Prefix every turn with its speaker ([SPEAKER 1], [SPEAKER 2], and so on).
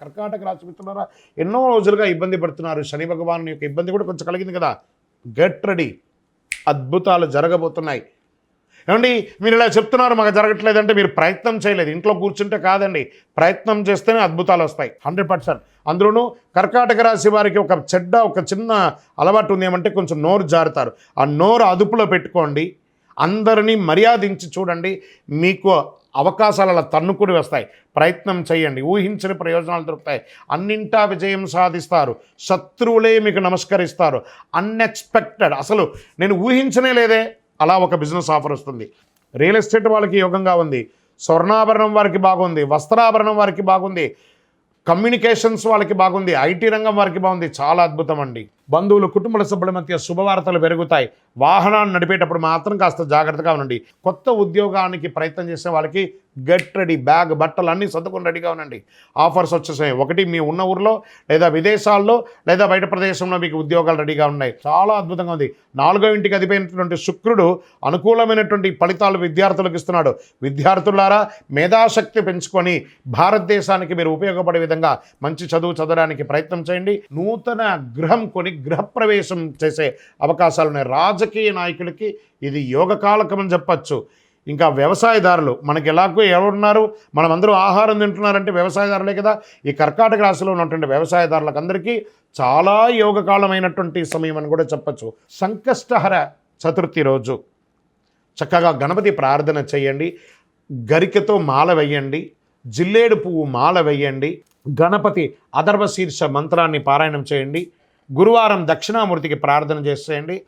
[SPEAKER 1] కర్కాటక రాశి మిత్రులారా ఎన్నో రోజులుగా ఇబ్బంది పడుతున్నారు. శని భగవాను యొక్క ఇబ్బంది కూడా కొంచెం కలిగింది కదా. Get ready. అద్భుతాలు జరగబోతున్నాయి. ఏమండి మీరు ఇలా చెప్తున్నారు మాకు జరగట్లేదంటే మీరు ప్రయత్నం చేయలేదు. ఇంట్లో కూర్చుంటే కాదండి. ప్రయత్నం చేస్తేనే అద్భుతాలు వస్తాయి. Hundred percent. అందులోనూ కర్కాటక రాశి వారికి ఒక చెడ్డ ఒక చిన్న అలవాటు ఉంది. ఏమంటే కొంచెం నోరు జారుతారు. ఆ నోరు అదుపులో పెట్టుకోండి. అందరినీ మర్యాదించి చూడండి. మీకు అవకాశాలు అలా తన్నుకుని వస్తాయి. ప్రయత్నం చేయండి. ఊహించని ప్రయోజనాలు దొరుకుతాయి. అన్నింటా విజయం సాధిస్తారు. శత్రువులే మీకు నమస్కరిస్తారు. అన్ఎక్స్పెక్టెడ్ అసలు నేను ఊహించనే లేదే. అలా ఒక బిజినెస్ ఆఫర్ వస్తుంది. రియల్ ఎస్టేట్ వాళ్ళకి యోగంగా ఉంది. స్వర్ణాభరణం వారికి బాగుంది. వస్త్రాభరణం వారికి బాగుంది. కమ్యూనికేషన్స్ వాళ్ళకి బాగుంది. ఐటీ రంగం వారికి బాగుంది. చాలా అద్భుతం అండి. బంధువులు కుటుంబ సభ్యుల మధ్య శుభవార్తలు పెరుగుతాయి. వాహనాన్ని నడిపేటప్పుడు మాత్రం కాస్త జాగ్రత్తగా ఉండండి. కొత్త ఉద్యోగానికి ప్రయత్నం చేసే వాళ్ళకి గెట్ రెడీ బ్యాగ్ బట్టలు అన్నీ సర్దుకొని రెడీగా ఉండండి. ఆఫర్స్ వచ్చేసాయి. ఒకటి మీ ఉన్న ఊర్లో లేదా విదేశాల్లో లేదా బయట ప్రదేశంలో మీకు ఉద్యోగాలు రెడీగా ఉన్నాయి. చాలా అద్భుతంగా ఉంది. నాలుగో ఇంటికి అధిపోయినటువంటి శుక్రుడు అనుకూలమైనటువంటి ఫలితాలు విద్యార్థులకు ఇస్తున్నాడు. విద్యార్థులారా మేధాశక్తి పెంచుకొని భారతదేశానికి మీరు ఉపయోగపడే విధంగా మంచి చదువు చదవడానికి ప్రయత్నం చేయండి. నూతన గృహం కొని గృహప్రవేశం చేసే అవకాశాలు ఉన్నాయి. రాజకీయ నాయకులకి ఇది యోగకాలకం అని చెప్పచ్చు. ఇంకా వ్యవసాయదారులు మనకి ఎలాగో ఎవరున్నారు? మనమందరూ ఆహారం తింటున్నారంటే వ్యవసాయదారులే కదా. ఈ కర్కాటక రాశిలో ఉన్నటువంటి వ్యవసాయదారులకు అందరికీ చాలా యోగకాలమైనటువంటి సమయం అని కూడా చెప్పచ్చు. సంకష్టహర చతుర్థి రోజు. చక్కగా గణపతి ప్రార్థన చేయండి. గరికతో మాల వేయండి. జిల్లేడు పువ్వు మాల వేయండి. గణపతి అధర్వ శీర్ష మంత్రాన్ని పారాయణం చేయండి. గురువారం దక్షిణామూర్తికి ప్రార్థన చేసేయండి.